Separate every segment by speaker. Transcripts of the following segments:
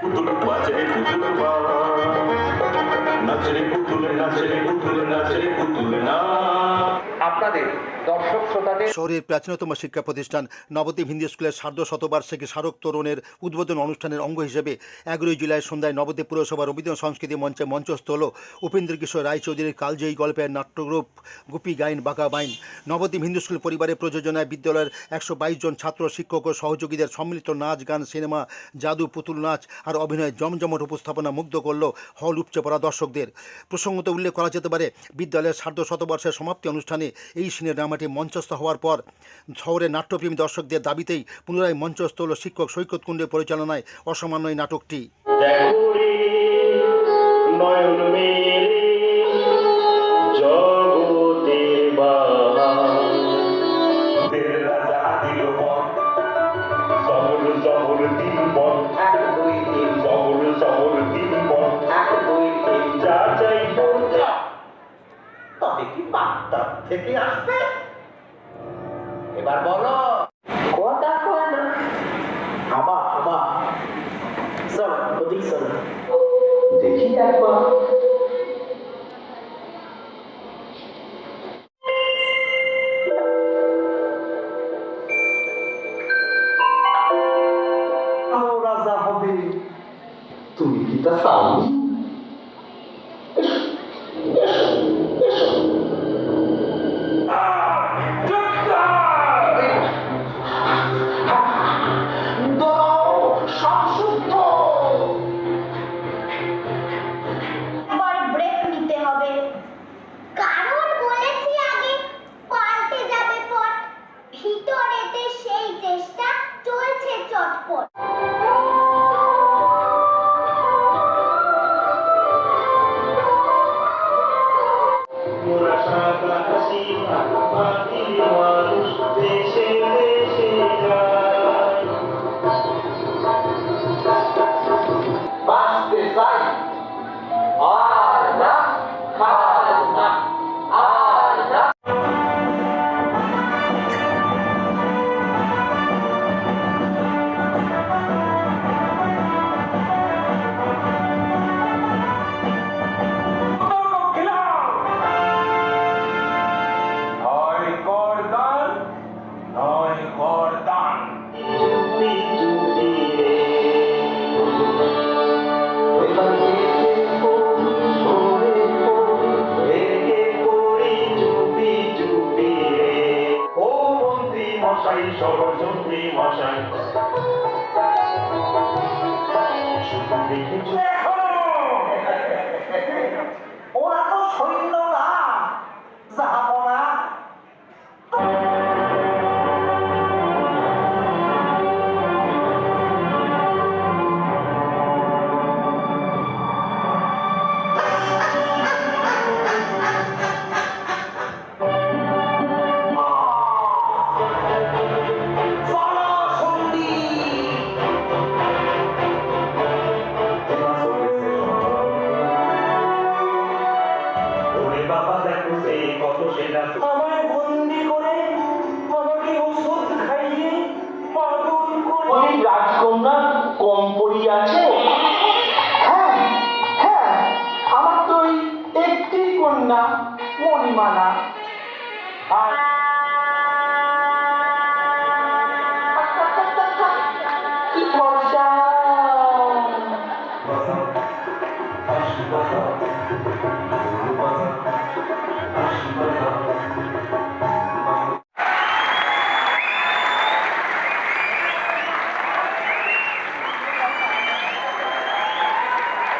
Speaker 1: পুতুল বাজে পুতুল পুতুল নাচরে পুতুল নাচরে পুতুল না
Speaker 2: শহরের প্রাচীনতম শিক্ষা প্রতিষ্ঠান নবদ্বীপ হিন্দি স্কুলের সার্ধ শতবার্ষিকী স্মারক তরুণের উদ্বোধন অনুষ্ঠানের অঙ্গ হিসেবে এগারোই জুলাই সন্ধ্যায় নবদ্বীপ পুরসভা রবীন্দ্র সংস্কৃতি মঞ্চে মঞ্চস্থ হল উপেন্দ্র কিশোর রায়চৌধুরীর কালজয়ী গল্পের নাট্যগ্রুপ গুপি গাইন বাঁকা বাইন নবদ্বীপ হিন্দু স্কুল পরিবারের প্রযোজনায় বিদ্যালয়ের একশো বাইশ জন ছাত্র, শিক্ষক ও সহযোগীদের সম্মিলিত নাচ, গান, সিনেমা, জাদু, পুতুল নাচ আর অভিনয় জমজমট উপস্থাপনা মুগ্ধ করল হল উপচে পড়া দর্শকদের। প্রসঙ্গত উল্লেখ করা যেতে পারে, বিদ্যালয়ের সার্ধ শতবর্ষের সমাপ্তি অনুষ্ঠানে এই সিনেমাটি মঞ্চস্থ হওয়ার পর শহরের নাট্যপ্রেমী দর্শকদের দাবিতেই পুনরায় মঞ্চস্থ হল শিক্ষক সৈকত কুণ্ডের পরিচালনায় অসামান্য এই নাটকটি।
Speaker 3: থেকে আসবে এবার বলো কথা কয় না আবার আবার শোনো ওদিক শোনো দেখি একবার
Speaker 4: আরো রাজা হবে তুমি কি তা চাওনি
Speaker 1: Pra cima, pra cima, ষড়যন্ত্রী মশাই। শুধু দেখেছ?
Speaker 4: মণিমালা আর কি বর্ষা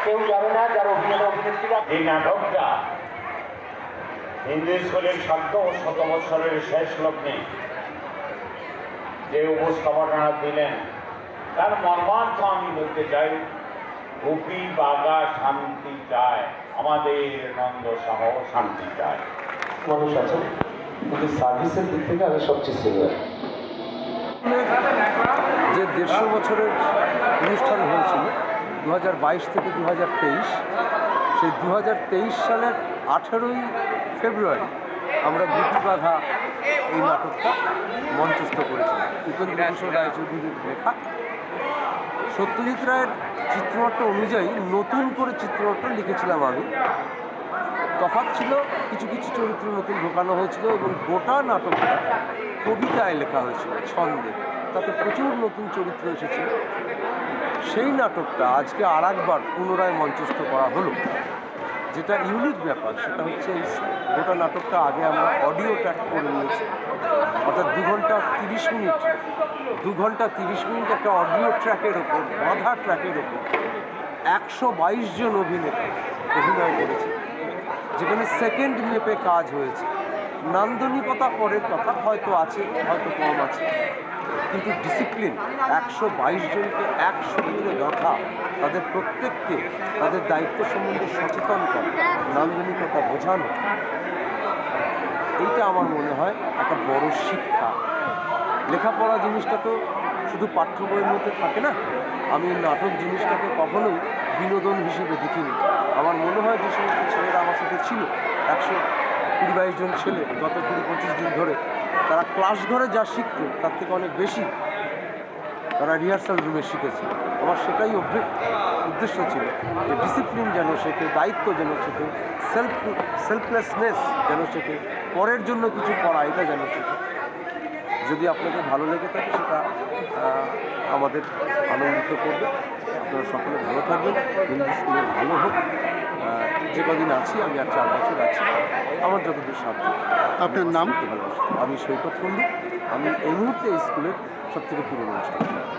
Speaker 3: কেউ যাবে না যার অভিনেতা অভিনেত্রীরা
Speaker 1: এই নাটকটা হিন্দু স্কুলের সাধ্য ও শত বৎসরের শেষ লগ্নে। যে উপস্থাপনা দিলেন তার মর্মার্থ আমি বলতে চাই গোপী বাগা শান্তি চায় আমাদের নন্দ সাহ শান্তি চায়।
Speaker 4: মানুষ আছে কিন্তু সার্ভিসের দিক থেকে আমি সবচেয়ে সিনিয়র
Speaker 5: যে দেড়শো বছরের অনুষ্ঠান হয়েছিল দু হাজার বাইশ থেকে দু হাজার তেইশ সেই দু হাজার তেইশ সালের আঠেরোই ফেব্রুয়ারি আমরা বিদ্যুৎবাধা এই নাটকটা মঞ্চস্থ করেছিলাম উপেন্দ্র কিশোর রায়চৌধুরীর লেখা। সত্যজিৎ রায়ের চিত্রনাট্য অনুযায়ী নতুন করে চিত্রনাট্য লিখেছিলাম আমি। তফাৎ ছিল, কিছু কিছু চরিত্র নতুন ঢোকানো হয়েছিল এবং গোটা নাটকটা কবিতায় লেখা হয়েছিল, ছন্দে। তাতে প্রচুর নতুন চরিত্র এসেছিল সেই নাটকটা আজকে আর একবার পুনরায় মঞ্চস্থ করা হলো। যেটা ইউনিক ব্যাপার, সেটা হচ্ছে এই গোটা নাটকটা আগে আমরা অডিও ট্র্যাক করে নিয়েছি। অর্থাৎ দু ঘণ্টা তিরিশ মিনিট, দু ঘণ্টা তিরিশ মিনিট একটা অডিও ট্র্যাকের ওপর, বাঁধা ট্র্যাকের ওপর একশো বাইশ জন অভিনেতা অভিনয় করেছে। যেখানে সেকেন্ড মেপে কাজ হয়েছে। নান্দনিকতা পরের কথা হয়তো আছে, হয়তো কম আছে। কিন্তু ডিসিপ্লিন একশো বাইশ জনকে এক সূত্রে গাঁথা তাদের প্রত্যেককে তাদের দায়িত্ব সম্বন্ধে সচেতন করা, নান্দনিকতা বোঝানো, এইটা আমার মনে হয় একটা বড় শিক্ষা। লেখাপড়া জিনিসটা তো শুধু পাঠ্য বইয়ের মধ্যে থাকে না, আমি নাটক জিনিসটাকে কখনোই বিনোদন হিসেবে দেখিনি। আমার মনে হয় যে সমস্ত ছেলেরা আমার সাথে ছিল, একশো কুড়ি বাইশ জন ছেলে গত কুড়ি পঁচিশ দিন ধরে। তারা ক্লাস ঘরে যা শিখতো, তার থেকে অনেক বেশি তারা রিহার্সাল রুমে শিখেছে। আমার সেটাই উদ্দেশ্য ছিল যে ডিসিপ্লিন যেন শেখে, দায়িত্ব যেন শেখে সেলফ সেলফলেসনেস যেন শেখে, পরের জন্য কিছু করা, এটা যেন শেখে। যদি আপনাদের ভালো লেগে থাকে, সেটা আমাদের আনন্দিত করবে। আপনারা সকলে ভালো থাকবেন। হিন্দি স্কুলের ভালো হোক। যে কদিন আছি আমি আর চার বছর আছি আমার যতদূর সাধ্য।
Speaker 2: আপনার নাম?
Speaker 5: আমি সৈকত কুণ্ডু। আমি এই মুহূর্তে স্কুলের সবথেকে পুরনো ছাত্র।